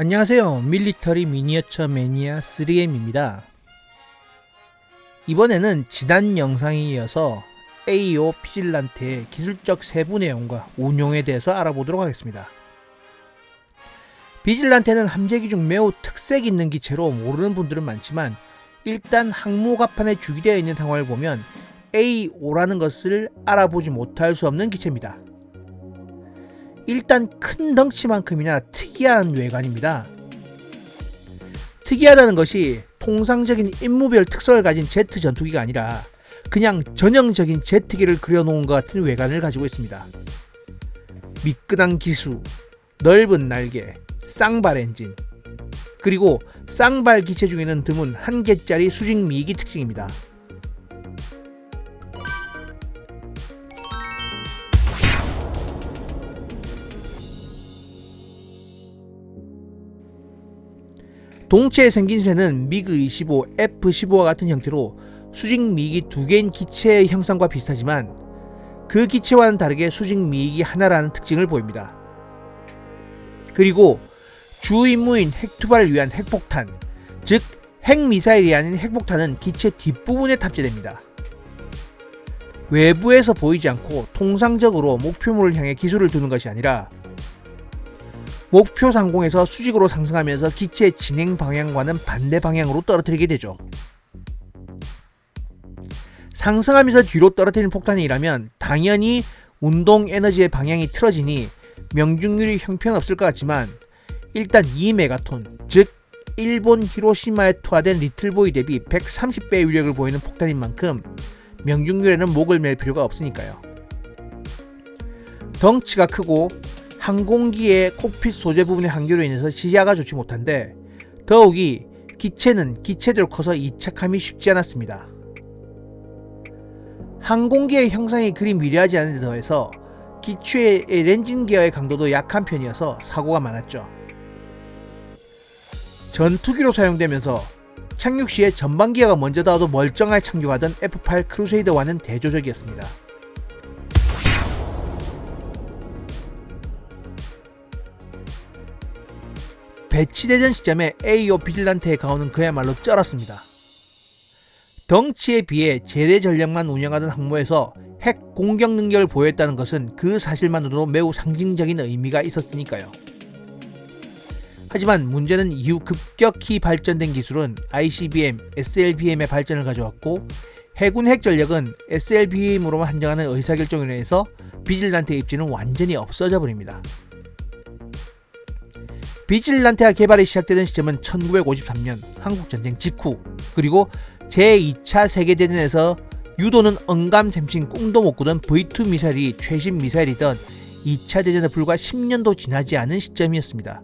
안녕하세요. 밀리터리 미니어처 매니아 3M입니다. 이번에는 지난 영상에 이어서 AO 피질란테의 기술적 세부 내용과 운용에 대해서 알아보도록 하겠습니다. 비질란테는 함재기 중 매우 특색 있는 기체로 모르는 분들은 많지만 일단 항모가판에 주기되어 있는 상황을 보면 AO라는 것을 알아보지 못할 수 없는 기체입니다. 일단 큰 덩치만큼이나 특이한 외관입니다. 특이하다는 것이 통상적인 임무별 특성을 가진 제트 전투기가 아니라 그냥 전형적인 제트기를 그려놓은 것 같은 외관을 가지고 있습니다. 미끈한 기수, 넓은 날개, 쌍발 엔진, 그리고 쌍발 기체 중에는 드문 한 개짜리 수직 미기 특징입니다. 동체에 생긴 쇠는 미그 25, F15와 같은 형태로 수직 미기 두 개인 기체의 형상과 비슷하지만 그 기체와는 다르게 수직 미기 하나라는 특징을 보입니다. 그리고 주 임무인 핵투발을 위한 핵폭탄, 즉 핵미사일이 아닌 핵폭탄은 기체 뒷부분에 탑재됩니다. 외부에서 보이지 않고 통상적으로 목표물을 향해 기술을 두는 것이 아니라 목표 상공에서 수직으로 상승하면서 기체의 진행 방향과는 반대 방향으로 떨어뜨리게 되죠. 상승하면서 뒤로 떨어뜨리는 폭탄이라면 당연히 운동 에너지의 방향이 틀어지니 명중률이 형편없을 것 같지만 일단 2메가톤, 즉 일본 히로시마에 투하된 리틀보이 대비 130배의 위력을 보이는 폭탄인 만큼 명중률에는 목을 맬 필요가 없으니까요. 덩치가 크고 항공기의 콕핏 소재 부분의 한계로 인해서 시야가 좋지 못한데 더욱이 기체는 기체대로 커서 이착함이 쉽지 않았습니다. 항공기의 형상이 그리 미려하지 않은 데 더해서 기체의 렌진 기어의 강도도 약한 편이어서 사고가 많았죠. 전투기로 사용되면서 착륙 시에 전방 기어가 먼저 닿아도 멀쩡하게 착륙하던 F8 크루세이더와는 대조적이었습니다. 배치되던 시점에 AO 비질란테의 가오는 그야말로 쩔었습니다. 덩치에 비해 재래 전략만 운영하던 항모에서 핵 공격 능력을 보였다는 것은 그 사실만으로도 매우 상징적인 의미가 있었으니까요. 하지만 문제는 이후 급격히 발전된 기술은 ICBM, SLBM의 발전을 가져왔고 해군 핵 전력은 SLBM으로만 한정하는 의사결정으로 인해서 비질란테의 입지는 완전히 없어져 버립니다. 비질란테가 개발이 시작되던 시점은 1953년 한국전쟁 직후 그리고 제2차 세계대전에서 유도는 언감샘신 꿈도 못 꾸던 V2 미사일이 최신 미사일이던 2차 대전에 불과 10년도 지나지 않은 시점이었습니다.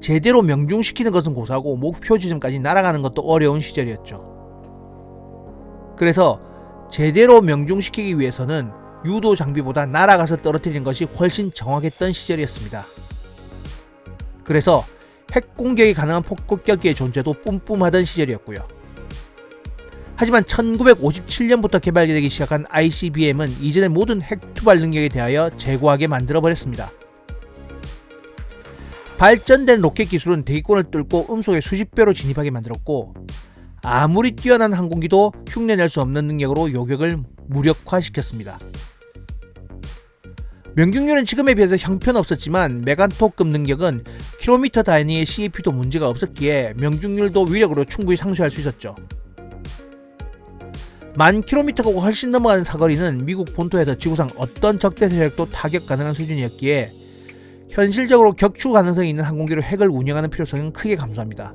제대로 명중시키는 것은 고사고 목표 지점까지 날아가는 것도 어려운 시절이었죠. 그래서 제대로 명중시키기 위해서는 유도 장비보다 날아가서 떨어뜨리는 것이 훨씬 정확했던 시절이었습니다. 그래서 핵 공격이 가능한 폭격기의 존재도 뿜뿜하던 시절이었고요. 하지만 1957년부터 개발되기 시작한 ICBM은 이전의 모든 핵 투발 능력에 대하여 제고하게 만들어 버렸습니다. 발전된 로켓 기술은 대기권을 뚫고 음속에 수십 배로 진입하게 만들었고 아무리 뛰어난 항공기도 흉내낼 수 없는 능력으로 요격을 무력화시켰습니다. 명중률은 지금에 비해서 형편없었지만 메간토급 능력은 킬로미터 단위의 CAP도 문제가 없었기에 명중률도 위력으로 충분히 상쇄할 수 있었죠. 만 킬로미터가 훨씬 넘어가는 사거리는 미국 본토에서 지구상 어떤 적대 세력도 타격 가능한 수준이었기에 현실적으로 격추 가능성이 있는 항공기로 핵을 운영하는 필요성은 크게 감소합니다.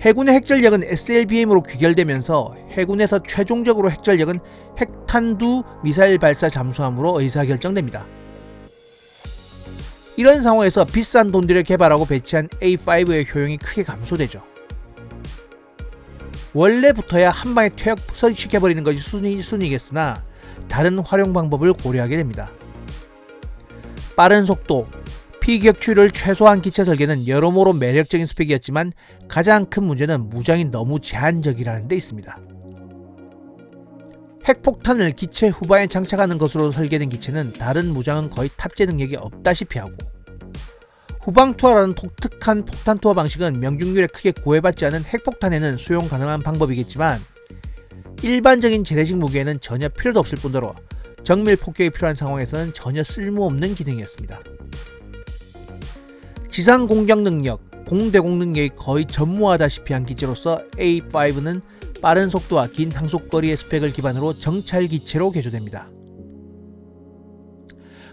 해군의 핵전력은 SLBM으로 귀결되면서 해군에서 최종적으로 핵전력은 핵탄두 미사일 발사 잠수함으로 의사결정됩니다. 이런 상황에서 비싼 돈들을 개발하고 배치한 A5의 효용이 크게 감소되죠. 원래부터야 한 방에 퇴역시켜버리는 것이 순위, 순위겠으나 다른 활용 방법을 고려하게 됩니다. 빠른 속도, 피격추를 최소한 기체 설계는 여러모로 매력적인 스펙이었지만 가장 큰 문제는 무장이 너무 제한적이라는 데 있습니다. 핵폭탄을 기체 후반에 장착하는 것으로 설계된 기체는 다른 무장은 거의 탑재 능력이 없다시피 하고 후방 투하라는 독특한 폭탄 투하 방식은 명중률에 크게 구애받지 않은 핵폭탄에는 수용 가능한 방법이겠지만 일반적인 재래식 무기에는 전혀 필요도 없을 뿐더러 정밀 폭격이 필요한 상황에서는 전혀 쓸모없는 기능이었습니다. 지상 공격 능력, 공대공 능력이 거의 전무하다시피 한 기체로서 A5는 빠른 속도와 긴 항속거리의 스펙을 기반으로 정찰 기체로 개조됩니다.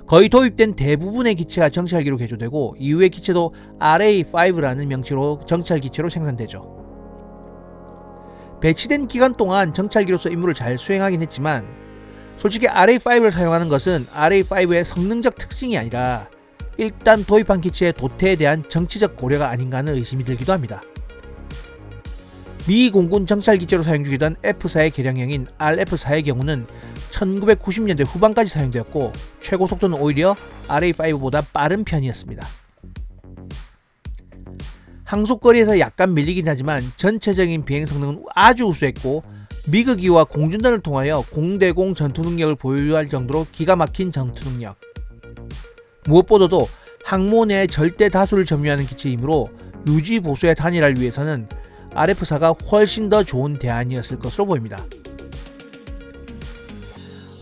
거의 도입된 대부분의 기체가 정찰기로 개조되고 이후의 기체도 RA5라는 명칭으로 정찰 기체로 생산되죠. 배치된 기간 동안 정찰기로서 임무를 잘 수행하긴 했지만 솔직히 RA5를 사용하는 것은 RA5의 성능적 특징이 아니라 일단 도입한 기체의 도태에 대한 정치적 고려가 아닌가 하는 의심이 들기도 합니다. 미 공군 정찰 기체로 사용 중이던 F4의 개량형인 RF4의 경우는 1990년대 후반까지 사용되었고 최고 속도는 오히려 RA5보다 빠른 편이었습니다. 항속거리에서 약간 밀리긴 하지만 전체적인 비행 성능은 아주 우수했고 미그기와 공준단을 통하여 공대공 전투 능력을 보유할 정도로 기가 막힌 전투 능력. 무엇보다도 항모 내의 절대 다수를 점유하는 기체이므로 유지 보수의 단일화를 위해서는 RF4가 훨씬 더 좋은 대안이었을 것으로 보입니다.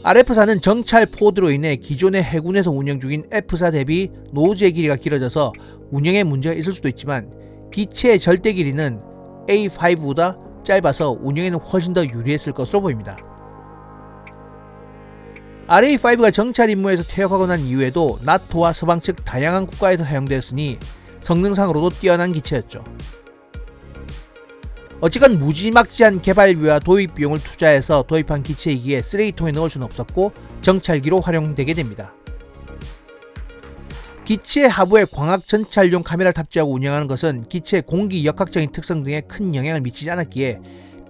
RF4는 정찰 포드로 인해 기존의 해군에서 운영 중인 F4 대비 노즈의 길이가 길어져서 운영에 문제가 있을 수도 있지만 기체의 절대 길이는 A5보다 짧아서 운영에는 훨씬 더 유리했을 것으로 보입니다. RA5가 정찰 임무에서 퇴역하고 난 이후에도 나토와 서방 측 다양한 국가에서 사용되었으니 성능상으로도 뛰어난 기체였죠. 어찌건 무지막지한 개발비와 도입 비용을 투자해서 도입한 기체이기에 쓰레기통에 넣을 수는 없었고 정찰기로 활용되게 됩니다. 기체 하부에 광학 전찰용 카메라를 탑재하고 운영하는 것은 기체 공기 역학적인 특성 등에 큰 영향을 미치지 않았기에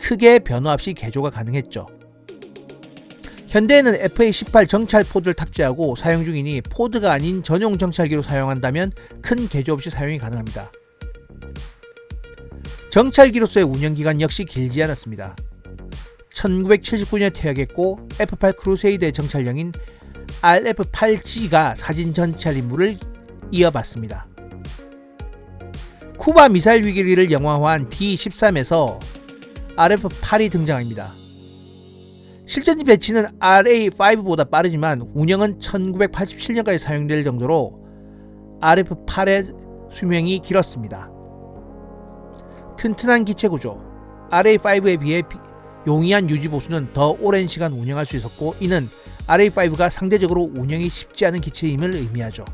크게 변화 없이 개조가 가능했죠. 현대에는 FA18 정찰 포드를 탑재하고 사용 중이니 포드가 아닌 전용 정찰기로 사용한다면 큰 개조 없이 사용이 가능합니다. 정찰기로서의 운영기간 역시 길지 않았습니다. 1979년에 퇴역했고 F8 크루세이드의 정찰형인 RF-8G가 사진 전찰 임무를 이어받습니다. 쿠바 미사일 위기를 영화화한 D-13에서 RF-8이 등장합니다. 실전 배치는 RA5보다 빠르지만 운영은 1987년까지 사용될 정도로 RF8의 수명이 길었습니다. 튼튼한 기체 구조, RA5에 비해 용이한 유지 보수는 더 오랜 시간 운영할 수 있었고 이는 RA5가 상대적으로 운영이 쉽지 않은 기체임을 의미하죠.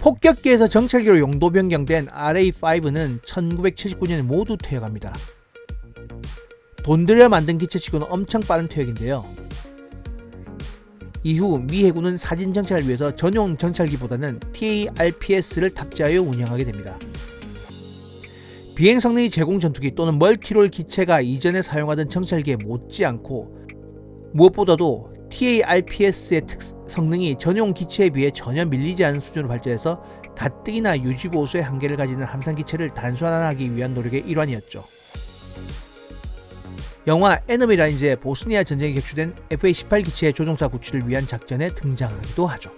폭격기에서 정찰기로 용도 변경된 RA5는 1979년에 모두 퇴역합니다. 돈 들여 만든 기체치고는 엄청 빠른 퇴역인데요. 이후 미 해군은 사진 정찰을 위해서 전용 정찰기보다는 TARPS를 탑재하여 운영하게 됩니다. 비행 성능이 제공 전투기 또는 멀티롤 기체가 이전에 사용하던 정찰기에 못지않고 무엇보다도 TARPS의 특 성능이 전용 기체에 비해 전혀 밀리지 않은 수준으로 발전해서 가뜩이나 유지보수의 한계를 가지는 함상 기체를 단순화하기 위한 노력의 일환이었죠. 영화 에너미 라인즈의 보스니아 전쟁에 격추된 FA-18 기체의 조종사 구출을 위한 작전에 등장하기도 하죠.